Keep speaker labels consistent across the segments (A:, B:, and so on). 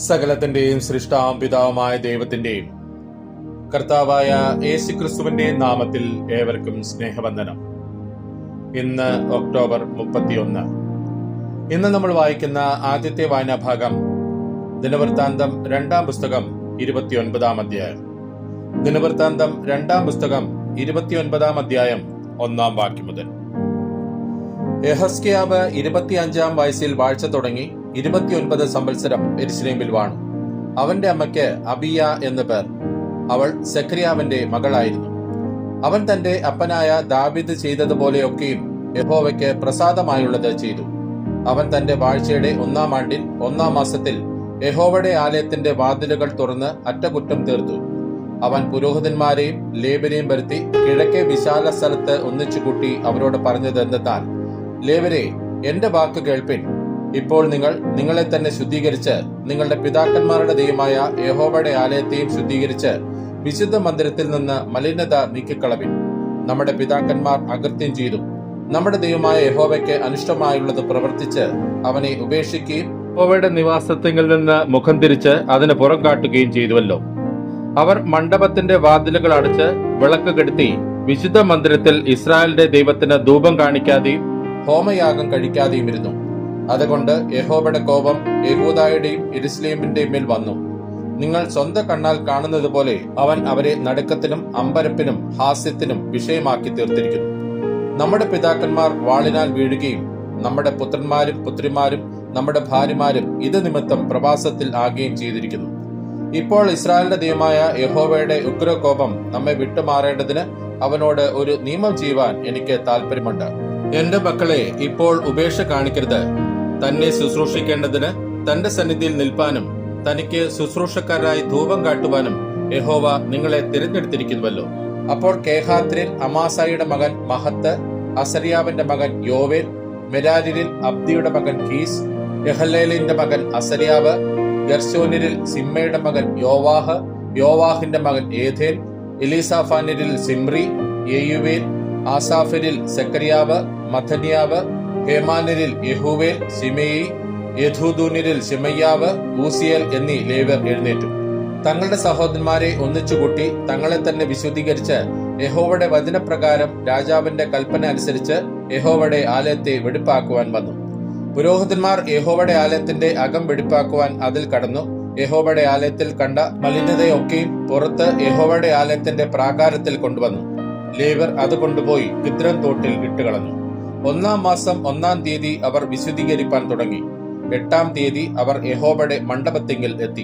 A: സകലത്തിന്റെയും സൃഷ്ടാം പിതാവുമായ ദൈവത്തിന്റെയും കർത്താവായ യേശു ക്രിസ്തുവിന്റെ നാമത്തിൽ ഏവർക്കും സ്നേഹവന്ദനം. ഇന്ന് ഒക്ടോബർ മുപ്പത്തിയൊന്ന്. ഇന്ന് നമ്മൾ വായിക്കുന്ന ആദ്യത്തെ വായനാഭാഗം ദിനവൃത്താന്തം രണ്ടാം പുസ്തകം ഇരുപത്തിയൊൻപതാം അധ്യായം. ദിനവൃത്താന്തം രണ്ടാം പുസ്തകം ഇരുപത്തിയൊൻപതാം അധ്യായം ഒന്നാം വാക്യം മുതൽ. യഹസ്കിയാവ് ഇരുപത്തിയഞ്ചാം വയസ്സിൽ വാഴ്ച തുടങ്ങി ഇരുപത്തിയൊൻപത് സംവത്സരം എരിശ്രീമിൽ വാണു. അവന്റെ അമ്മയ്ക്ക് അബിയ എന്ന പേർ. അവൾ സെഖരിയാവിന്റെ മകളായിരുന്നു. അവൻ തന്റെ അപ്പനായ ദാവിദ് ചെയ്തതുപോലെയൊക്കെയും യഹോവയ്ക്ക് പ്രസാദമായുള്ളത് ചെയ്തു. അവൻ തന്റെ വാഴ്ചയുടെ ഒന്നാം ആണ്ടിൽ ഒന്നാം മാസത്തിൽ യഹോവയുടെ ആലയത്തിന്റെ വാതിലുകൾ തുറന്ന് അറ്റകുറ്റം തീർത്തു. അവൻ പുരോഹിതന്മാരെയും ലേബരെയും വരുത്തി കിഴക്കേ വിശാല സ്ഥലത്ത് ഒന്നിച്ചു കൂട്ടി അവരോട് പറഞ്ഞത് എന്തെന്നാൽ ലേബരെ എന്റെ വാക്ക് കേൾപ്പിൻ. ഇപ്പോൾ നിങ്ങൾ നിങ്ങളെ തന്നെ ശുദ്ധീകരിച്ച് നിങ്ങളുടെ പിതാക്കന്മാരുടെ ദൈവമായ യഹോബയുടെ ആലയത്തെയും ശുദ്ധീകരിച്ച് വിശുദ്ധ മന്ദിരത്തിൽ നിന്ന് മലിനത നീക്കിക്കളവിൻ. നമ്മുടെ പിതാക്കന്മാർ അകൃത്യം ചെയ്തു. നമ്മുടെ ദൈവമായ യഹോബയ്ക്ക് അനിഷ്ടമായുള്ളത് പ്രവർത്തിച്ച് അവനെ ഉപേക്ഷിക്കുകയും യഹോബയുടെ നിവാസത്തിൽ നിന്ന് മുഖം തിരിച്ച് അതിന് പുറം കാട്ടുകയും ചെയ്തുവല്ലോ. അവർ മണ്ഡപത്തിന്റെ വാതിലുകൾ അടച്ച് വിളക്ക് കെടുത്തി വിശുദ്ധ മന്ദിരത്തിൽ ഇസ്രായേലിന്റെ ദൈവത്തിന് ധൂപം കാണിക്കാതെയും ഹോമയാഗം കഴിക്കാതെയും ഇരുന്നു അതുകൊണ്ട് യഹോബയുടെ കോപം യഹൂദായുടെയും ഇരുസ്ലീമിന്റെയും മേൽ വന്നു. നിങ്ങൾ സ്വന്തം കണ്ണാൽ കാണുന്നത് പോലെ അവൻ അവരെ നടുക്കത്തിനും അമ്പരപ്പിനും ഹാസ്യത്തിനും വിഷയമാക്കി തീർത്തിരിക്കുന്നു. നമ്മുടെ പിതാക്കന്മാർ വാളിനാൽ വീഴുകയും നമ്മുടെ പുത്രന്മാരും പുത്രിമാരും നമ്മുടെ ഭാര്യമാരും ഇത് നിമിത്തം പ്രവാസത്തിൽ ആകുകയും ചെയ്തിരിക്കുന്നു. ഇപ്പോൾ ഇസ്രായേലിന്റെ ദൈവമായ യഹോവയുടെ ഉഗ്രകോപം നമ്മെ വിട്ടുമാറേണ്ടതിന് അവനോട് ഒരു നിയമം ചെയ്യുവാൻ എനിക്ക് താല്പര്യമുണ്ട് എന്റെ മക്കളെ ഇപ്പോൾ ഉപേക്ഷ കാണിക്കരുത്. തന്നെ ശുശ്രൂഷിക്കേണ്ടതിന് തന്റെ സന്നിധിയിൽ നിൽപ്പാനും തനിക്ക് ശുശ്രൂഷക്കാരായി ധൂപം കാട്ടുവാനും യഹോവ നിങ്ങളെ തിരഞ്ഞെടുത്തിരിക്കുന്നുവല്ലോ. അപ്പോൾ കേഹാത്രിൽ അമാസായിയുടെ മകൻ മഹത്ത് അസരിയാവിന്റെ മകൻ യോവേൽ മെരാരിൽ അബ്ദിയുടെ മകൻ കീസ് യഹലേലിന്റെ മകൻ അസരിയാവ് ഗർശോനിരിൽ സിമ്മയുടെ മകൻ യോവാഹ് യോവാഹിന്റെ മകൻ ഏഥേൽ എലീസാഫാനിരിൽ സിമ്രി യെയുവേൽ ആസാഫിരിൽ സെക്കരിയാവ് മഥനിയാവ് ഹേമാനിരിൽ യഹൂവേൽ സിമേയി യഥൂദൂനിരിൽ ശിമയ്യാവ് ഊസിയൽ എന്നീ ലേവർ എഴുന്നേറ്റു. തങ്ങളുടെ സഹോദരന്മാരെ ഒന്നിച്ചുകൂട്ടി തങ്ങളെ തന്നെ വിശുദ്ധീകരിച്ച് യഹോവയുടെ വചനപ്രകാരം രാജാവിന്റെ കൽപ്പന അനുസരിച്ച് യഹോവയുടെ ആലയത്തെ വെടിപ്പാക്കുവാൻ വന്നു. പുരോഹിതന്മാർ യഹോവയുടെ ആലയത്തിന്റെ അകം വെടിപ്പാക്കുവാൻ അതിൽ കടന്നു. യഹോവയുടെ ആലയത്തിൽ കണ്ട മലിനതയൊക്കെയും പുറത്ത് യഹോവയുടെ ആലയത്തിന്റെ പ്രാകാരത്തിൽ കൊണ്ടുവന്നു. ലേവർ അത് കൊണ്ടുപോയി കിദ്രൻ തോട്ടിൽ ഇട്ടുകളഞ്ഞു. ഒന്നാം മാസം ഒന്നാം തീയതി അവർ വിശുദ്ധീകരിപ്പാൻ തുടങ്ങി. എട്ടാം തീയതി അവർ യഹോബയുടെ മണ്ഡപത്തിങ്കിൽ എത്തി.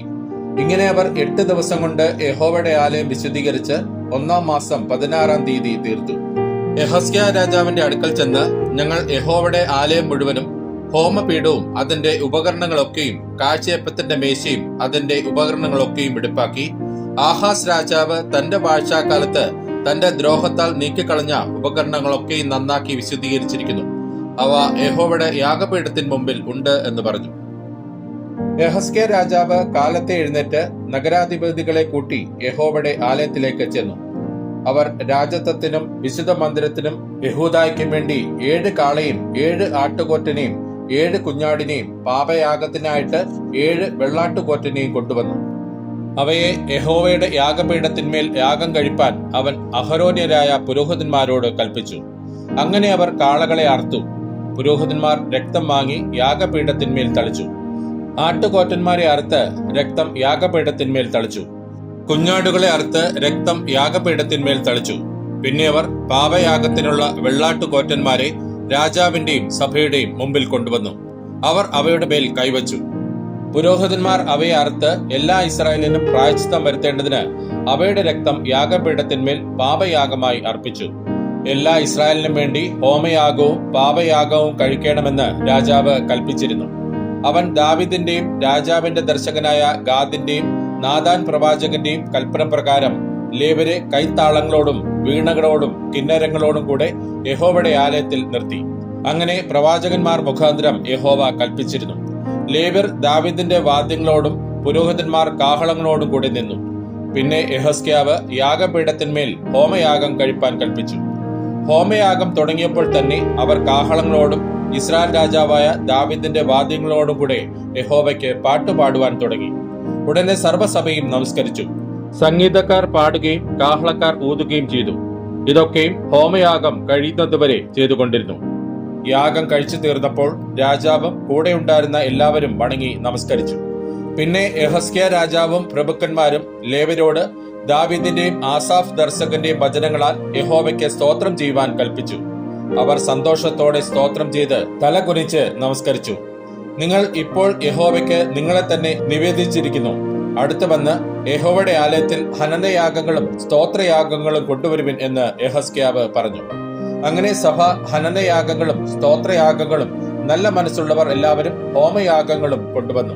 A: ഇങ്ങനെ അവർ എട്ട് ദിവസം കൊണ്ട് യഹോബയുടെ ആലയം വിശുദ്ധീകരിച്ച് ഒന്നാം മാസം പതിനാറാം തീയതി തീർത്തു. യഹസ്യ രാജാവിന്റെ അടുക്കൽ ചെന്ന് ഞങ്ങൾ യഹോവയുടെ ആലയം മുഴുവനും ഹോമപീഠവും അതിന്റെ ഉപകരണങ്ങളൊക്കെയും കാഴ്ചയപ്പത്തിന്റെ മേശയും അതിന്റെ ഉപകരണങ്ങളൊക്കെയും എടുപ്പാക്കി ആഹാസ് രാജാവ് തന്റെ വാഴ്ചാക്കാലത്ത് തന്റെ ദ്രോഹത്താൽ നീക്കിക്കളഞ്ഞ ഉപകരണങ്ങളൊക്കെയും നന്നാക്കി വിശുദ്ധീകരിച്ചിരിക്കുന്നു. അവ യഹോവയുടെ യാഗപീഠത്തിന് മുമ്പിൽ ഉണ്ട് എന്ന് പറഞ്ഞു. യഹസ്കെ രാജാവ് കാലത്തെ എഴുന്നേറ്റ് നഗരാധിപതികളെ കൂട്ടി യഹോവയുടെ ആലയത്തിലേക്ക് ചെന്നു. അവർ രാജത്വത്തിനും വിശുദ്ധ മന്ദിരത്തിനും യഹൂദായ്ക്കും വേണ്ടി ഏഴ് കാളയും ഏഴ് ആട്ടുകൊറ്റനെയും ഏഴ് കുഞ്ഞാടിനെയും പാപയാഗത്തിനായിട്ട് ഏഴ് വെള്ളാട്ടുകൊറ്റനെയും കൊണ്ടുവന്നു. അവയെ യഹോവയുടെ യാഗപീഠത്തിന്മേൽ യാഗം കഴിപ്പാൻ അവൻ അഹരോന്യരായ പുരോഹിതന്മാരോട് കൽപ്പിച്ചു. അങ്ങനെ അവർ കാളകളെ അർത്തു പുരോഹിതന്മാർ രക്തം വാങ്ങി യാഗപീഠത്തിന്മേൽ തളിച്ചു. ആട്ടുകോറ്റന്മാരെ അറുത്ത് രക്തം യാഗപീഠത്തിന്മേൽ തളിച്ചു. കുഞ്ഞാടുകളെ അറുത്ത് രക്തം യാഗപീഠത്തിന്മേൽ തളിച്ചു. പിന്നെ അവർ പാപയാഗത്തിനുള്ള വെള്ളാട്ടുകോറ്റന്മാരെ രാജാവിന്റെയും സഭയുടെയും മുമ്പിൽ കൊണ്ടുവന്നു. അവർ അവയുടെ മേൽ കൈവച്ചു. പുരോഹിതന്മാർ അവയെ അറുത്ത് എല്ലാ ഇസ്രായേലിനും പ്രായച്ചിത്തം വരുത്തേണ്ടതിന് അവയുടെ രക്തം യാഗപീഠത്തിന്മേൽ പാപയാഗമായി അർപ്പിച്ചു. എല്ലാ ഇസ്രായേലിനും വേണ്ടി ഹോമയാഗവും പാപയാഗവും കഴിക്കണമെന്ന് രാജാവ് കൽപ്പിച്ചിരുന്നു. അവൻ ദാവിദിന്റെയും രാജാവിന്റെ ദർശകനായ ഗാദിന്റെയും നാദാൻ പ്രവാചകന്റെയും കൽപ്പന പ്രകാരം ലേവരെ കൈത്താളങ്ങളോടും വീണകളോടും കിന്നരങ്ങളോടും കൂടെ യഹോവയുടെ ആലയത്തിൽ നിർത്തി. അങ്ങനെ പ്രവാചകന്മാർ മുഖാന്തരം യഹോവ കൽപ്പിച്ചിരുന്നു. ലേവർ ദാവിദിന്റെ വാദ്യങ്ങളോടും പുരോഹിതന്മാർ കാഹളങ്ങളോടും കൂടി നിന്നു. പിന്നെ യഹസ്ക്യാവ് യാഗപീഠത്തിന്മേൽ ഹോമയാഗം കഴിപ്പാൻ കൽപ്പിച്ചു. ഹോമയാഗം തുടങ്ങിയപ്പോൾ തന്നെ അവർ കാഹളങ്ങളോടും ഇസ്രായേൽ രാജാവായ ദാവിദിന്റെ വാദ്യങ്ങളോടും കൂടെ യഹോവയ്ക്ക് പാട്ടുപാടുവാൻ തുടങ്ങി. ഉടനെ സർവസഭയും നമസ്കരിച്ചു. സംഗീതക്കാർ പാടുകയും കാഹളക്കാർ ഊതുകയും ചെയ്തു. ഇതൊക്കെയും ഹോമയാഗം കഴിയുന്നതുവരെ ചെയ്തുകൊണ്ടിരുന്നു. യാഗം കഴിച്ചു തീർന്നപ്പോൾ രാജാവും കൂടെ ഉണ്ടായിരുന്ന എല്ലാവരും വണങ്ങി നമസ്കരിച്ചു. പിന്നെ എഹസ്കിയ രാജാവും പ്രഭുക്കന്മാരും ലേവരോട് ദാവീദിന്റെയും ആസാഫ് ദർശകന്റെയും വചനങ്ങളാൽ യഹോവയ്ക്ക് സ്തോത്രം ചെയ്യുവാൻ കൽപ്പിച്ചു. അവർ സന്തോഷത്തോടെ സ്തോത്രം ചെയ്ത് തല കുനിച്ച് നമസ്കരിച്ചു. നിങ്ങൾ ഇപ്പോൾ യഹോവയ്ക്ക് നിങ്ങളെ തന്നെ നിവേദിച്ചിരിക്കുന്നു. അടുത്തു വന്ന് യഹോവയുടെ ആലയത്തിൽ ഹനനയാഗങ്ങളും സ്തോത്രയാഗങ്ങളും കൊണ്ടുവരുവിൻ എന്ന് യഹസ്ക്യാവ് പറഞ്ഞു. അങ്ങനെ സഭ ഹനനയാഗങ്ങളും സ്തോത്രയാഗങ്ങളും നല്ല മനസ്സുള്ളവർ എല്ലാവരും ഹോമയാഗങ്ങളും കൊണ്ടുവന്നു.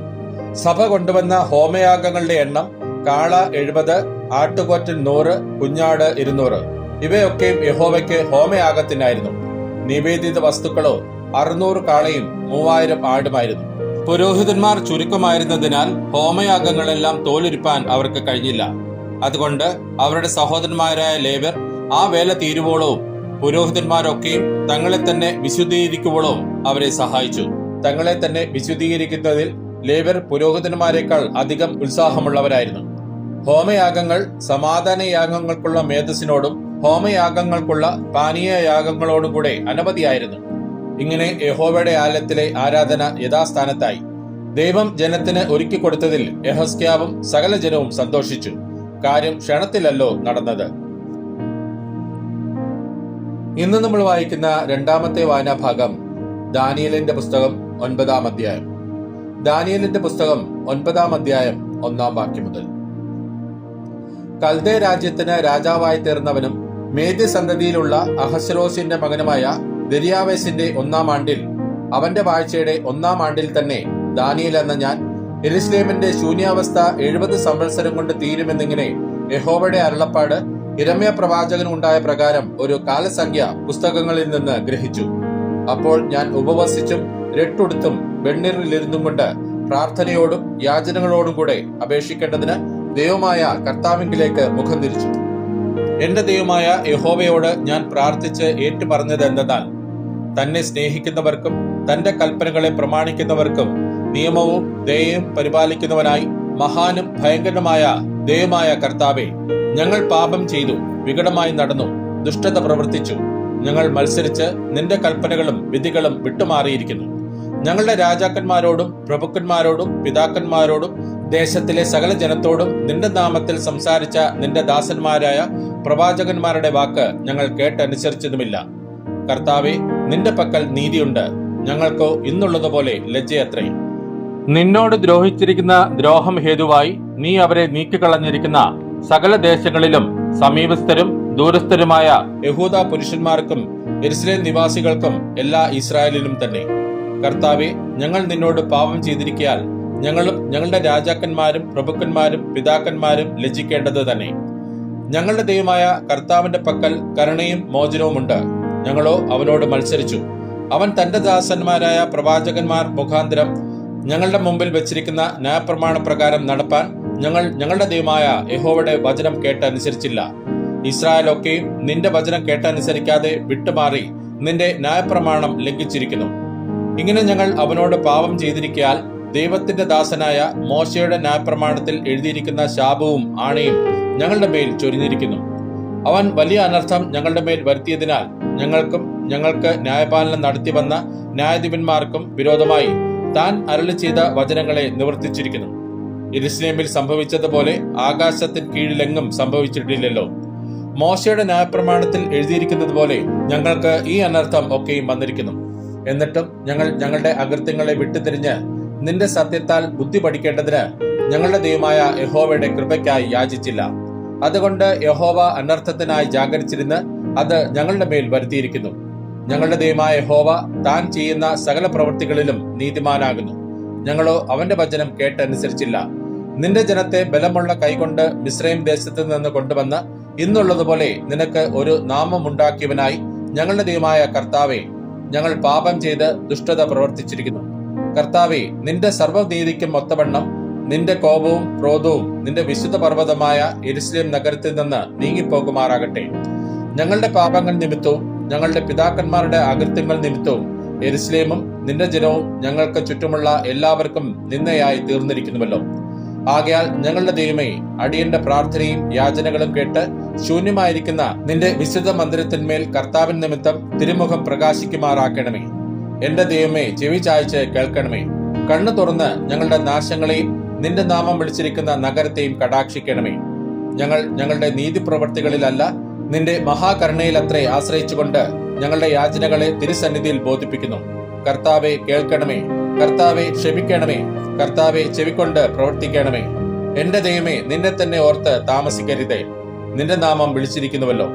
A: സഭ കൊണ്ടുവന്ന ഹോമയാഗങ്ങളുടെ എണ്ണം കാള എഴുപത് ആട്ടുകൊറ്റൻ നൂറ് കുഞ്ഞാട് ഇരുന്നൂറ്. ഇവയൊക്കെയും യഹോവയ്ക്ക് ഹോമയാഗത്തിനായിരുന്നു. നിവേദിത വസ്തുക്കളോ അറുന്നൂറ് കാളയും മൂവായിരം ആടുമായിരുന്നു. പുരോഹിതന്മാർ ചുരുക്കമായിരുന്നതിനാൽ ഹോമയാഗങ്ങളെല്ലാം തോലുരിപ്പാൻ അവർക്ക് കഴിഞ്ഞില്ല. അതുകൊണ്ട് അവരുടെ സഹോദരന്മാരായ ലേബർ ആ വേല തീരുവോളവും പുരോഹിതന്മാരൊക്കെയും തങ്ങളെ തന്നെ വിശുദ്ധീകരിക്കുവോളം അവരെ സഹായിച്ചു. തങ്ങളെ തന്നെ വിശുദ്ധീകരിക്കുന്നതിൽ ലേവർ പുരോഹിതന്മാരെക്കാൾ അധികം ഉത്സാഹമുള്ളവരായിരുന്നു. ഹോമയാഗങ്ങൾ സമാധാന യാഗങ്ങൾക്കുള്ള മേധസ്സിനോടും ഹോമയാഗങ്ങൾക്കുള്ള പാനീയ യാഗങ്ങളോടും കൂടെ അനവധിയായിരുന്നു. ഇങ്ങനെ യഹോവയുടെ ആലയത്തിലെ ആരാധന യഥാസ്ഥാനത്തായി. ദൈവം ജനത്തിന് ഒരുക്കി കൊടുത്തതിൽ യഹസ്ക്യാവും സകല ജനവും സന്തോഷിച്ചു. കാര്യം ക്ഷണത്തിലല്ലോ നടന്നത്. ഇന്ന് നമ്മൾ വായിക്കുന്ന രണ്ടാമത്തെ വായനാഭാഗം ദാനിയലിന്റെ പുസ്തകം ഒൻപതാം അധ്യായം. ദാനിയലിന്റെ പുസ്തകം ഒൻപതാം അധ്യായം ഒന്നാം വാക്യം മുതൽ. കൽദേ രാജ്യത്തിന് രാജാവായി തീർന്നവനും മേദ്യ സന്തതിയിലുള്ള അഹസ്രോസിന്റെ മകനുമായ ദരിയാവേസിന്റെ ഒന്നാം ആണ്ടിൽ അവന്റെ വാഴ്ചയുടെ ഒന്നാം ആണ്ടിൽ തന്നെ ദാനിയൽ എന്ന ഞാൻ എരുസ്ലേമിന്റെ ശൂന്യാവസ്ഥ എഴുപത് സംവത്സരം കൊണ്ട് തീരുമെന്നിങ്ങനെ യഹോവയുടെ അരുളപ്പാട് ഇരമ്യ പ്രവാചകനുണ്ടായ പ്രകാരം ഒരു കാലസംഖ്യ പുസ്തകങ്ങളിൽ നിന്ന് ഗ്രഹിച്ചു. അപ്പോൾ ഞാൻ ഉപവസിച്ചും രട്ടുടുത്തും വെണ്ണീറിലിരുന്നും കൊണ്ട് പ്രാർത്ഥനയോടും യാചനകളോടും കൂടെ അപേക്ഷിക്കേണ്ടതിന് ദൈവമായ കർത്താവിംഗിലേക്ക് മുഖം തിരിച്ചു. എന്റെ ദൈവമായ യഹോവയോട് ഞാൻ പ്രാർത്ഥിച്ച് ഏറ്റുപറഞ്ഞത് എന്തെന്നാൽ തന്നെ സ്നേഹിക്കുന്നവർക്കും തന്റെ കൽപ്പനകളെ പ്രമാണിക്കുന്നവർക്കും നിയമവും ദയയും പരിപാലിക്കുന്നവനായി മഹാനും ഭയങ്കരനുമായ ദൈവമായ കർത്താവെ ഞങ്ങൾ പാപം ചെയ്തു വികടമായി നടന്നു ദുഷ്ടത പ്രവർത്തിച്ചു. ഞങ്ങൾ മത്സരിച്ച് നിന്റെ കൽപ്പനകളും വിധികളും വിട്ടുമാറിയിരിക്കുന്നു. ഞങ്ങളുടെ രാജാക്കന്മാരോടും പ്രഭുക്കന്മാരോടും പിതാക്കന്മാരോടും ദേശത്തിലെ സകല ജനത്തോടും നിന്റെ നാമത്തിൽ സംസാരിച്ച നിന്റെ ദാസന്മാരായ പ്രവാചകന്മാരുടെ വാക്ക് ഞങ്ങൾ കേട്ടനുസരിച്ചതുമില്ല. കർത്താവെ നിന്റെ പക്കൽ നീതിയുണ്ട്. ഞങ്ങൾക്കോ ഇന്നുള്ളതുപോലെ ലജ്ജയത്രേ. നിന്നോട് ദ്രോഹിച്ചിരിക്കുന്ന ദ്രോഹം ഹേതുവായി നീ അവരെ നീക്കിക്കളഞ്ഞിരിക്കുന്ന സകല ദേശങ്ങളിലും സമീപസ്ഥരും ദൂരസ്ഥരുമായ യഹൂദ പുരുഷന്മാർക്കും എരുസലേം നിവാസികൾക്കും എല്ലാ ഇസ്രായേലിനും തന്നെ. കർത്താവെ ഞങ്ങൾ നിന്നോട് പാപം ചെയ്തിരിക്കയാൽ ഞങ്ങളും ഞങ്ങളുടെ രാജാക്കന്മാരും പ്രഭുക്കന്മാരും പിതാക്കന്മാരും ലജ്ജിക്കേണ്ടത് തന്നെ. ഞങ്ങളുടെ ദൈവമായ കർത്താവിന്റെ പക്കൽ കരുണയും മോചനവുമുണ്ട് ഞങ്ങളോ അവനോട് മത്സരിച്ചു. അവൻ തന്റെ ദാസന്മാരായ പ്രവാചകന്മാർ മുഖാന്തരം ഞങ്ങളുടെ മുമ്പിൽ വെച്ചിരിക്കുന്ന ന്യായപ്രമാണ പ്രകാരം നടപ്പാൻ ഞങ്ങൾ ഞങ്ങളുടെ ദൈവമായ യഹോവയുടെ വചനം കേട്ടനുസരിച്ചില്ല. ഇസ്രായേലൊക്കെയും നിന്റെ വചനം കേട്ടനുസരിക്കാതെ വിട്ടുമാറി നിന്റെ ന്യായപ്രമാണം ലംഘിച്ചിരിക്കുന്നു. ഇങ്ങനെ ഞങ്ങൾ അവനോട് പാപം ചെയ്തിരിക്കയാൽ ദൈവത്തിന്റെ ദാസനായ മോശയുടെ ന്യായപ്രമാണത്തിൽ എഴുതിയിരിക്കുന്ന ശാപവും ആണയും ഞങ്ങളുടെ മേൽ ചൊരിഞ്ഞിരിക്കുന്നു. അവൻ വലിയ അനർത്ഥം ഞങ്ങളുടെ മേൽ വരുത്തിയതിനാൽ ഞങ്ങൾക്കും ഞങ്ങൾക്ക് ന്യായപാലനം നടത്തി വന്ന ന്യായാധിപന്മാർക്കും വിരോധമായി താൻ അരളി ചെയ്ത വചനങ്ങളെ നിവർത്തിച്ചിരിക്കുന്നു. ഇരുസ്ലേമിൽ സംഭവിച്ചതുപോലെ ആകാശത്തിന് കീഴിലെങ്ങും സംഭവിച്ചിട്ടില്ലല്ലോ. മോശയുടെ ന്യായപ്രമാണത്തിൽ എഴുതിയിരിക്കുന്നത് പോലെ ഞങ്ങൾക്ക് ഈ അനർത്ഥം ഒക്കെയും വന്നിരിക്കുന്നു. എന്നിട്ടും ഞങ്ങൾ ഞങ്ങളുടെ അകൃത്യങ്ങളെ വിട്ടുതിരിഞ്ഞ് നിന്റെ സത്യത്താൽ ബുദ്ധി പഠിക്കേണ്ടതിന് ഞങ്ങളുടെ ദൈവമായ യഹോവയുടെ കൃപയ്ക്കായി യാചിച്ചില്ല. അതുകൊണ്ട് യഹോവ അനർത്ഥത്തിനായി ജാഗരിച്ചിരുന്ന് അത് ഞങ്ങളുടെ മേൽ വരുത്തിയിരിക്കുന്നു. ഞങ്ങളുടെ ദൈവമായ ഹോവ താൻ ചെയ്യുന്ന സകല പ്രവൃത്തികളിലും നീതിമാനാകുന്നു. ഞങ്ങളോ അവന്റെ വചനം കേട്ടനുസരിച്ചില്ല. നിന്റെ ജനത്തെ ബലമുള്ള കൈകൊണ്ട് മിശ്രയും ദേശത്ത് നിന്ന് കൊണ്ടുവന്ന് ഇന്നുള്ളതുപോലെ നിനക്ക് ഒരു നാമമുണ്ടാക്കിയവനായി ഞങ്ങളുടെ ദൈവമായ കർത്താവെ ഞങ്ങൾ പാപം ചെയ്ത് ദുഷ്ടത പ്രവർത്തിച്ചിരിക്കുന്നു. കർത്താവെ നിന്റെ സർവനീതിക്കും ഒത്തവണ്ണം നിന്റെ കോപവും ക്രോധവും നിന്റെ വിശുദ്ധ പർവതമായ എരുസലേം നഗരത്തിൽ നിന്ന് നീങ്ങിപ്പോകുമാറാകട്ടെ. ഞങ്ങളുടെ പാപങ്ങൾ നിമിത്തവും ഞങ്ങളുടെ പിതാക്കന്മാരുടെ അകൃത്യങ്ങൾ നിമിത്തവും എരുസ്ലേമും നിന്റെ ജനവും ഞങ്ങൾക്ക് ചുറ്റുമുള്ള എല്ലാവർക്കും നിന്നയായി തീർന്നിരിക്കുന്നുവല്ലോ. ആകയാൽ ഞങ്ങളുടെ ദൈവമേ അടിയന്റെ പ്രാർത്ഥനയും യാചനകളും കേട്ട് ശൂന്യമായിരിക്കുന്ന നിന്റെ വിശുദ്ധ മന്ദിരത്തിന്മേൽ കർത്താവിൻ നിമിത്തം തിരുമുഖം പ്രകാശിക്കുമാറാക്കണമേ. എന്റെ ദൈവമേ ചെവി ചായ്ച്ച് കേൾക്കണമേ. കണ്ണു തുറന്ന് ഞങ്ങളുടെ നാശങ്ങളെയും നിന്റെ നാമം വിളിച്ചിരിക്കുന്ന നഗരത്തെയും കടാക്ഷിക്കണമേ. ഞങ്ങൾ ഞങ്ങളുടെ നീതി പ്രവർത്തികളിലല്ല നിന്റെ മഹാകരുണയിലത്രേ ആശ്രയിച്ചുകൊണ്ട് ഞങ്ങളുടെ യാചനകളെ തിരുസന്നിധിയിൽ ബോധിപ്പിക്കുന്നു. കർത്താവെ കേൾക്കണമേ. കർത്താവെ ക്ഷമിക്കണമേ. കർത്താവെ ചെവിക്കൊണ്ട് പ്രവർത്തിക്കണമേ. എന്റെ ദൈവമേ നിന്നെ തന്നെ ഓർത്ത് താമസിക്കരുതേ. നിന്റെ നാമം വിളിച്ചിരിക്കുന്നുവല്ലോ.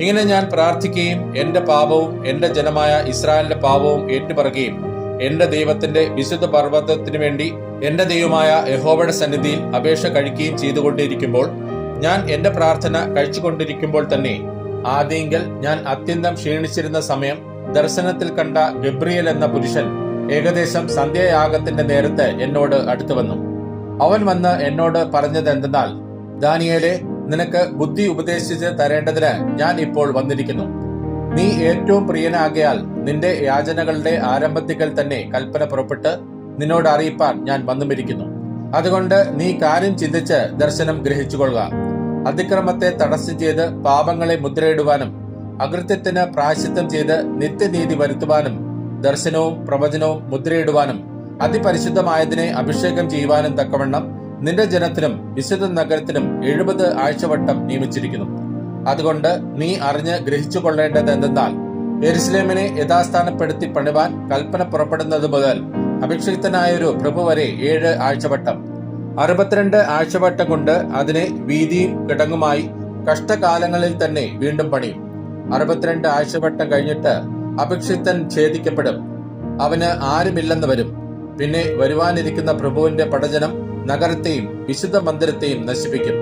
A: ഇങ്ങനെ ഞാൻ പ്രാർത്ഥിക്കുകയും എന്റെ പാപവും എന്റെ ജനമായ ഇസ്രായേലിന്റെ പാപവും ഏറ്റുപറയുകയും എന്റെ ദൈവത്തിന്റെ വിശുദ്ധ പർവതത്തിനു വേണ്ടി എന്റെ ദൈവമായ യഹോവയുടെ സന്നിധിയിൽ അപേക്ഷ കഴിക്കുകയും ചെയ്തുകൊണ്ടിരിക്കുമ്പോൾ ഞാൻ എന്റെ പ്രാർത്ഥന കഴിച്ചുകൊണ്ടിരിക്കുമ്പോൾ തന്നെ ആദ്യങ്കൽ ഞാൻ അത്യന്തം ക്ഷീണിച്ചിരുന്ന സമയം ദർശനത്തിൽ കണ്ട ഗബ്രിയൽ എന്ന പുരുഷൻ ഏകദേശം സന്ധ്യയാഗത്തിന്റെ നേരത്ത് എന്നോട് അടുത്തു വന്നു. അവൻ വന്ന് എന്നോട് പറഞ്ഞത് എന്തെന്നാൽ ദാനിയേലെ നിനക്ക് ബുദ്ധി ഉപദേശിച്ച് തരേണ്ടതിന് ഞാൻ ഇപ്പോൾ വന്നിരിക്കുന്നു. നീ ഏറ്റവും പ്രിയനാകയാൽ നിന്റെ യാചനകളുടെ ആരംഭത്തിക്കൽ തന്നെ കൽപ്പന പുറപ്പെട്ട് നിന്നോട് അറിയിപ്പാൻ ഞാൻ വന്നുമിരിക്കുന്നു. അതുകൊണ്ട് നീ കാര്യം ചിന്തിച്ച് ദർശനം ഗ്രഹിച്ചുകൊള്ളുക. അതിക്രമത്തെ തടസ്സം ചെയ്ത് പാപങ്ങളെ മുദ്രയിടുവാനും അകൃത്യത്തിന് പ്രായശിത്തം ചെയ്ത് നിത്യനീതി വരുത്തുവാനും ദർശനവും പ്രവചനവും മുദ്രയിടുവാനും അതിപരിശുദ്ധമായതിനെ അഭിഷേകം ചെയ്യുവാനും തക്കവണ്ണം നിന്റെ ജനത്തിനും വിശുദ്ധ നഗരത്തിനും എഴുപത് ആഴ്ചവട്ടം നിയമിച്ചിരിക്കുന്നു. അതുകൊണ്ട് നീ അറിഞ്ഞ് ഗ്രഹിച്ചു കൊള്ളേണ്ടത് എന്തെന്നാൽ എരുസലേമിനെ യഥാസ്ഥാനപ്പെടുത്തി പണിവാൻ കൽപ്പന പുറപ്പെടുന്നത് മുതൽ അഭിഷിക്തനായൊരു പ്രഭു വരെ ഏഴ് ആഴ്ചവട്ടം അറുപത്തിരണ്ട് ആഴ്ചവട്ടം കൊണ്ട് അതിനെ വീതിയും കിടങ്ങുമായി കഷ്ടകാലങ്ങളിൽ തന്നെ വീണ്ടും പണിയും. അറുപത്തിരണ്ട് ആഴ്ചവട്ടം കഴിഞ്ഞിട്ട് അഭിക്ഷിത്തൻ ഛേദിക്കപ്പെടും. അവന് ആരുമില്ലെന്ന് വരും. പിന്നെ വരുവാനിരിക്കുന്ന പ്രഭുവിന്റെ പടജനം നഗരത്തെയും വിശുദ്ധ മന്ദിരത്തെയും നശിപ്പിക്കും.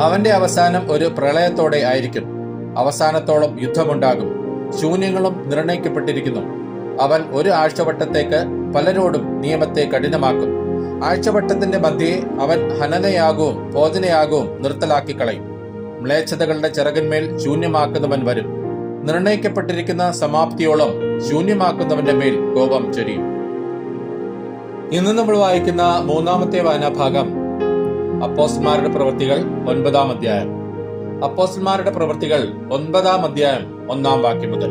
A: അവന്റെ അവസാനം ഒരു പ്രളയത്തോടെ ആയിരിക്കും. അവസാനത്തോളം യുദ്ധമുണ്ടാകും. ശൂന്യങ്ങളും നിർണയിക്കപ്പെട്ടിരിക്കുന്നു. അവൻ ഒരു ആഴ്ചവട്ടത്തേക്ക് പലരോടും നിയമത്തെ കഠിനമാക്കും. ആഴ്ചവട്ടത്തിന്റെ മധ്യേ അവൻ ഹനനയാകവും ഭോജനയാകവും നിർത്തലാക്കി കളയും മ്ലേച്ഛതകളുടെ ചിറകന്മേൽ ശൂന്യമാക്കുന്നവൻ വരും. നിർണയിക്കപ്പെട്ടിരിക്കുന്ന സമാപ്തിയോളം ശൂന്യമാക്കുന്നവന്റെ മേൽ കോപം ചൊരിയും. ഇന്ന് നമ്മൾ വായിക്കുന്ന മൂന്നാമത്തെ വായനാഭാഗം അപ്പോസ്റ്റന്മാരുടെ പ്രവൃത്തികൾ ഒൻപതാം അധ്യായം. അപ്പോസ്റ്റന്മാരുടെ പ്രവൃത്തികൾ ഒൻപതാം അധ്യായം ഒന്നാം വാക്യം മുതൽ.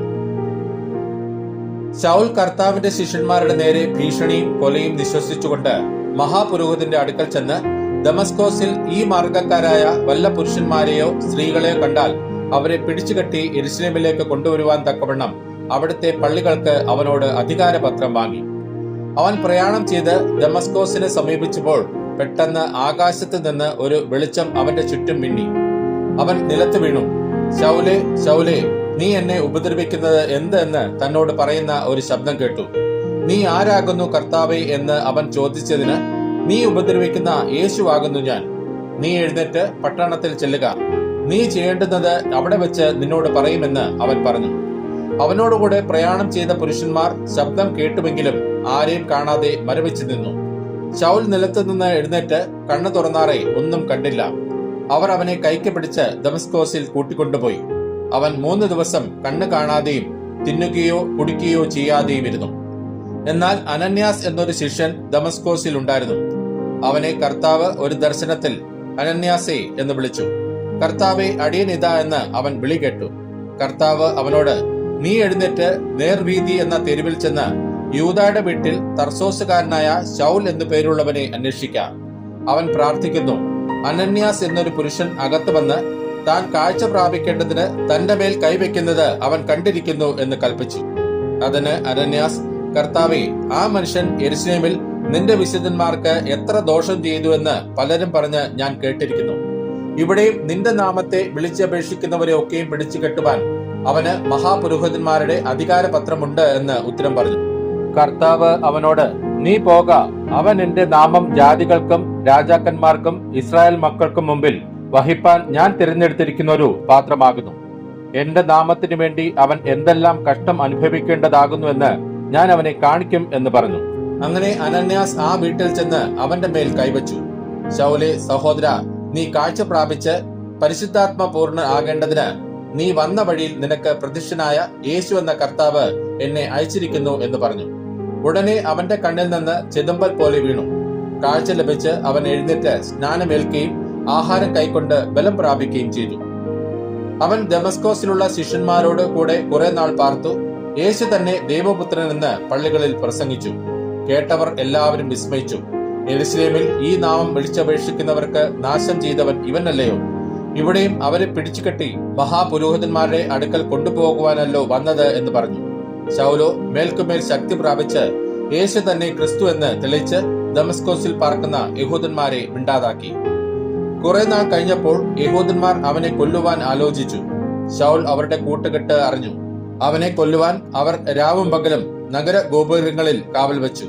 A: ശൗൽ കർത്താവിന്റെ ശിഷ്യന്മാരുടെ നേരെ ഭീഷണിയും കൊലയും നിശ്വസിച്ചുകൊണ്ട് മഹാപുരോഹിതന്റെ അടുക്കൽ ചെന്ന് ദമസ്കോസിൽ ഈ മാർഗക്കാരായ വല്ല പുരുഷന്മാരെയോ സ്ത്രീകളെയോ കണ്ടാൽ അവരെ പിടിച്ചുകെട്ടി എരുസലേമിലേക്ക് കൊണ്ടുവരുവാൻ തക്കവണ്ണം അവിടുത്തെ പള്ളികൾക്ക് അവനോട് അധികാരപത്രം വാങ്ങി. അവൻ പ്രയാണം ചെയ്ത് ദമസ്കോസിനെ സമീപിച്ചപ്പോൾ പെട്ടെന്ന് ആകാശത്ത് നിന്ന് ഒരു വെളിച്ചം അവന്റെ ചുറ്റും മിന്നി. അവൻ നിലത്ത് വീണു. ശൗലെ ശൗലെ നീ എന്നെ ഉപദ്രവിക്കുന്നത് എന്ത്? എന്ന് തന്നോട് പറയുന്ന ഒരു ശബ്ദം കേട്ടു. നീ ആരാകുന്നു കർത്താവെ എന്ന് അവൻ ചോദിച്ചതിന് നീ ഉപദ്രവിക്കുന്ന യേശുവാകുന്നു ഞാൻ. നീ എഴുന്നേറ്റ് പട്ടണത്തിൽ ചെല്ലുക. നീ ചെയ്യേണ്ടുന്നത് അവിടെ വെച്ച് നിന്നോട് പറയുമെന്ന് അവൻ പറഞ്ഞു. അവനോടുകൂടെ പ്രയാണം ചെയ്ത പുരുഷന്മാർ ശബ്ദം കേട്ടുമെങ്കിലും ആരെയും കാണാതെ മരവിച്ചു നിന്നു. ശൗൽ നിലത്ത് നിന്ന് എഴുന്നേറ്റ് കണ്ണു തുറന്നാറെ ഒന്നും കണ്ടില്ല. അവർ അവനെ കൈക്ക് പിടിച്ച് ദമസ്കോസിൽ കൂട്ടിക്കൊണ്ടുപോയി. അവൻ മൂന്ന് ദിവസം കണ്ണു കാണാതെയും തിന്നുകയോ കുടിക്കുകയോ ചെയ്യാതെയും ഇരുന്നു എന്നാൽ അനന്യാസ് എന്നൊരു ശിഷ്യൻ ദമസ്കോസിൽ ഉണ്ടായിരുന്നു അവനെ കർത്താവ് ഒരു ദർശനത്തിൽ അനന്യാസേ എന്ന് വിളിച്ചു. കർത്താവെ അടിയനിത എന്ന് അവൻ വിളി കേട്ടു. കർത്താവ് അവനോട് നീ എഴുന്നേറ്റ് നേർവീതി എന്ന തെരുവിൽ ചെന്ന് യൂതായുടെ വീട്ടിൽ തർസോസുകാരനായ ശൗൽ എന്നു പേരുള്ളവനെ അന്വേഷിക്കാം. അവൻ പ്രാർത്ഥിക്കുന്നു അനന്യാസ് എന്നൊരു പുരുഷൻ അകത്തു വന്ന് താൻ കാഴ്ച പ്രാപിക്കേണ്ടതിന് തന്റെ മേൽ കൈവയ്ക്കുന്നത് അവൻ കണ്ടിരിക്കുന്നു എന്ന് കൽപ്പിച്ചു. അതിന് അനന്യാസ് കർത്താവെ ആ മനുഷ്യൻ എരുസലേമിൽ നിന്റെ വിശുദ്ധന്മാർക്ക് എത്ര ദോഷം ചെയ്തുവെന്ന് പലരും പറഞ്ഞ് ഞാൻ കേട്ടിരിക്കുന്നു. ഇവിടെയും നിന്റെ നാമത്തെ വിളിച്ചപേക്ഷിക്കുന്നവരെ ഒക്കെയും പിടിച്ചു കെട്ടുവാൻ അവന് മഹാപുരോഹിതന്മാരുടെ അധികാരപത്രമുണ്ട് എന്ന് ഉത്തരം പറഞ്ഞു. കർത്താവ് അവനോട് നീ പോക അവൻ എന്റെ നാമം ജാതികൾക്കും രാജാക്കന്മാർക്കും ഇസ്രായേൽ മക്കൾക്കും മുമ്പിൽ വഹിപ്പാൻ ഞാൻ തിരഞ്ഞെടുത്തിരിക്കുന്ന ഒരു പാത്രമാകുന്നു. എന്റെ നാമത്തിനു വേണ്ടി അവൻ എന്തെല്ലാം കഷ്ടം അനുഭവിക്കേണ്ടതാകുന്നുവെന്ന് ഞാൻ അവനെ കാണിക്കും എന്ന് പറഞ്ഞു. അങ്ങനെ അനന്യാസ് ആ വീട്ടിൽ ചെന്ന് അവന്റെ മേൽ കൈവച്ചു. ശൗലെ സഹോദര നീ കാഴ്ച പ്രാപിച്ച് പരിശുദ്ധാത്മ പൂർണ ആകേണ്ടതിന് നീ വന്ന വഴിയിൽ നിനക്ക് പ്രതിഷ്ഠനായ യേശു എന്ന കർത്താവ് എന്നെ അയച്ചിരിക്കുന്നു എന്ന് പറഞ്ഞു. ഉടനെ അവന്റെ കണ്ണിൽ നിന്ന് ചെതുമ്പൽ പോലെ വീണു. കാഴ്ച ലഭിച്ച് അവൻ എഴുന്നേറ്റ് സ്നാനമേൽക്കുകയും ആഹാരം കൈക്കൊണ്ട് ബലം പ്രാപിക്കുകയും ചെയ്തു. അവൻ ദമസ്കോസിലുള്ള ശിഷ്യന്മാരോട് കൂടെ കുറെ നാൾ പാർത്തു. യേശു തന്നെ ദൈവപുത്രൻ എന്ന് പള്ളികളിൽ പ്രസംഗിച്ചു. കേട്ടവർ എല്ലാവരും വിസ്മയിച്ചു. എരുസലേമിൽ ഈ നാമം വിളിച്ചപേക്ഷിക്കുന്നവർക്ക് നാശം ചെയ്തവൻ ഇവനല്ലയോ? ഇവിടെയും അവരെ പിടിച്ചുകെട്ടി മഹാപുരോഹിതന്മാരുടെ അടുക്കൽ കൊണ്ടുപോകുവാനല്ലോ വന്നത് എന്ന് പറഞ്ഞു. ശൗലോ മേൽക്കുമേൽ ശക്തി പ്രാപിച്ച് യേശു തന്നെ ക്രിസ്തു എന്ന് തെളിയിച്ച് ദമസ്കോസിൽ പാർക്കുന്ന യഹൂദന്മാരെ മിണ്ടാതാക്കി. കുറെ നാൾ കഴിഞ്ഞപ്പോൾ യഹൂദന്മാർ അവനെ കൊല്ലുവാൻ ആലോചിച്ചു. ശൗൽ അവരുടെ കൂട്ടുകെട്ട് അറിഞ്ഞു. അവനെ കൊല്ലുവാൻ അവർ രാവും പകലും നഗര ഗോപുരങ്ങളിൽ കാവൽ വെച്ചു.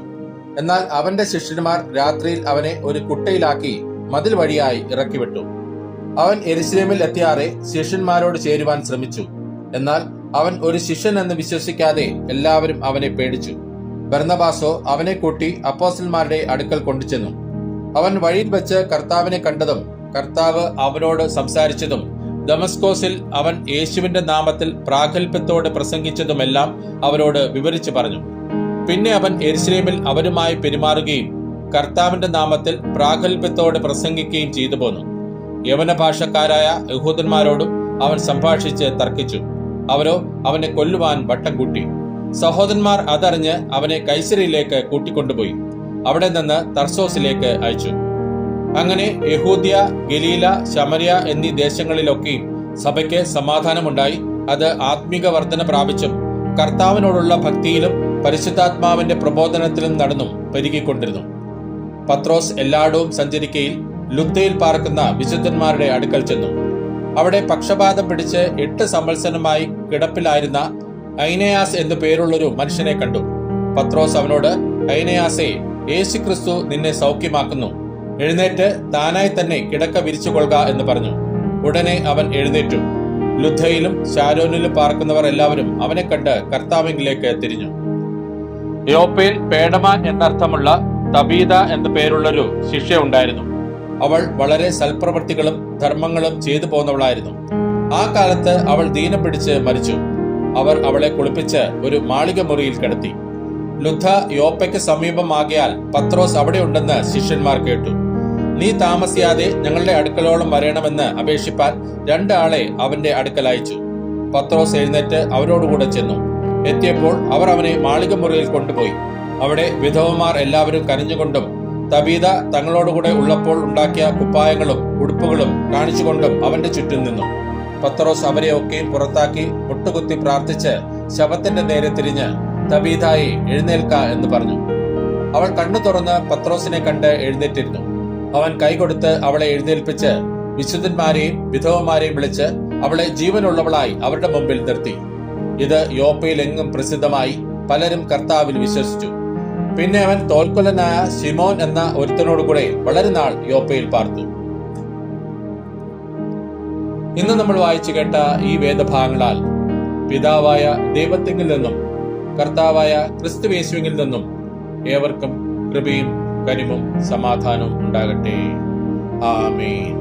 A: എന്നാൽ അവന്റെ ശിഷ്യന്മാർ രാത്രിയിൽ അവനെ ഒരു കുട്ടയിലാക്കി മതിൽ വഴിയായി ഇറക്കിവിട്ടു. അവൻ എരിശ്രീമിൽ എത്തിയാറെ ശിഷ്യന്മാരോട് ചേരുവാൻ ശ്രമിച്ചു. എന്നാൽ അവൻ ഒരു ശിഷ്യൻ എന്ന് വിശ്വസിക്കാതെ എല്ലാവരും അവനെ പേടിച്ചു. ബർന്നബാസോ അവനെ കൂട്ടി അപ്പോസ്റ്റന്മാരുടെ അടുക്കൽ കൊണ്ടുചെന്നു. അവൻ വഴിയിൽ വെച്ച് കർത്താവിനെ കണ്ടതും കർത്താവ് അവനോട് സംസാരിച്ചതും ദമസ്കോസിൽ അവൻ യേശുവിന്റെ നാമത്തിൽ പ്രാഗൽഭ്യത്തോടെ പ്രസംഗിച്ചതുമെല്ലാം അവരോട് വിവരിച്ചു പറഞ്ഞു. പിന്നെ അവൻ എരുസലേമിൽ അവരുമായി പെരുമാറുകയും കർത്താവിന്റെ നാമത്തിൽ പ്രാഗൽഭ്യത്തോടെ പ്രസംഗിക്കുകയും ചെയ്തു പോന്നു. യവന ഭാഷക്കാരായ യഹൂദന്മാരോടും അവൻ സംഭാഷിച്ച് തർക്കിച്ചു. അവരോ അവനെ കൊല്ലുവാൻ വട്ടം കൂട്ടി. സഹോദരന്മാർ അതറിഞ്ഞ് അവനെ കൈസരിയിലേക്ക് കൂട്ടിക്കൊണ്ടുപോയി. അവിടെ നിന്ന് തർസോസിലേക്ക് അയച്ചു. അങ്ങനെ യഹൂദ്യ ഗലീല ശമരിയ എന്നീ ദേശങ്ങളിലൊക്കെയും സഭയ്ക്ക് സമാധാനമുണ്ടായി. അത് ആത്മീക വർധന പ്രാപിച്ചും കർത്താവിനോടുള്ള ഭക്തിയിലും പരിശുദ്ധാത്മാവിന്റെ പ്രബോധനത്തിലും നടന്നും പെരുകിക്കൊണ്ടിരുന്നു. പത്രോസ് എല്ലായിടവും സഞ്ചരിക്കയിൽ ലുത്തയിൽ പാർക്കുന്ന വിശുദ്ധന്മാരുടെ അടുക്കൽ ചെന്നു. അവിടെ പക്ഷപാതം പിടിച്ച് എട്ട് സമ്പത്സരമായി കിടപ്പിലായിരുന്ന ഐനയാസ് എന്നു പേരുള്ളൊരു മനുഷ്യനെ കണ്ടു. പത്രോസ് അവനോട് ഐനയാസേ യേശു ക്രിസ്തു നിന്നെ സൗഖ്യമാക്കുന്നു. എഴുന്നേറ്റ് താനായി തന്നെ കിടക്ക വിരിച്ചു കൊള്ളുക എന്ന് പറഞ്ഞു. ഉടനെ അവൻ എഴുന്നേറ്റു. ലുദ്ധയിലും ഷാരോനിലും പാർക്കുന്നവർ എല്ലാവരും അവനെ കണ്ട് കർത്താവിംഗിലേക്ക് തിരിഞ്ഞു. യോപ്പയിൽ പേടമാൻ എന്നർത്ഥമുള്ള തബീത എന്നു പേരുള്ളൊരു ശിഷ്യ ഉണ്ടായിരുന്നു. അവൾ വളരെ സൽപ്രവൃത്തികളും ധർമ്മങ്ങളും ചെയ്തു പോന്നവളായിരുന്നു ആ കാലത്ത് അവൾ ദീനം പിടിച്ച് മരിച്ചു. അവർ അവളെ കുളിപ്പിച്ച് ഒരു മാളിക മുറിയിൽ കിടത്തി. ലുദ്ധ യോപ്പയ്ക്ക് സമീപമാകിയാൽ പത്രോസ് അവിടെ ഉണ്ടെന്ന് ശിഷ്യന്മാർ കേട്ടു. നീ താമസിയാതെ ഞങ്ങളുടെ അടുക്കലോളം വരണമെന്ന് അപേക്ഷിപ്പാൻ രണ്ടാളെ അവന്റെ അടുക്കൽ അയച്ചു. പത്രോസ് എഴുന്നേറ്റ് അവരോടുകൂടെ ചെന്നു. എത്തിയപ്പോൾ അവർ അവനെ മാളിക മുറിയിൽ കൊണ്ടുപോയി. അവിടെ വിധവമാർ എല്ലാവരും കരഞ്ഞുകൊണ്ടും തബീത തങ്ങളോടുകൂടെ ഉള്ളപ്പോൾ ഉണ്ടാക്കിയ കുപ്പായങ്ങളും ഉടുപ്പുകളും കാണിച്ചുകൊണ്ടും അവന്റെ ചുറ്റും നിന്നു. പത്രോസ് അവരെ ഒക്കെ പുറത്താക്കി മുട്ടുകുത്തി പ്രാർത്ഥിച്ച് ശവത്തിന്റെ നേരെ തിരിഞ്ഞ് തബീതായി എഴുന്നേൽക്ക എന്ന് പറഞ്ഞു. അവൾ കണ്ണു തുറന്ന് പത്രോസിനെ കണ്ട് എഴുന്നേറ്റിരുന്നു. അവൻ കൈകൊടുത്ത് അവളെ എഴുന്നേൽപ്പിച്ച് വിശുദ്ധന്മാരെയും വിധവമാരെയും വിളിച്ച് അവളെ ജീവനുള്ളവളായി അവരുടെ മുമ്പിൽ നിർത്തി. ഇത് യോപ്പയിൽ എങ്ങും പ്രസിദ്ധമായി പലരും കർത്താവിൽ വിശ്വസിച്ചു. പിന്നെ അവൻ തോൽക്കൊലനായ ശിമോൻ എന്ന ഒരുത്തനോടുകൂടെ വളരെ നാൾ യോപ്പയിൽ പാർത്തു. ഇന്ന് നമ്മൾ വായിച്ചു കേട്ട ഈ വേദഭാഗങ്ങളാൽ പിതാവായ ദൈവത്തിങ്കിൽ നിന്നും കർത്താവായ ക്രിസ്തുവേശുവിൽ നിന്നും ഏവർക്കും കൃപയും கனிமம் சமாதானம் உண்டாகட்டே ஆமேன்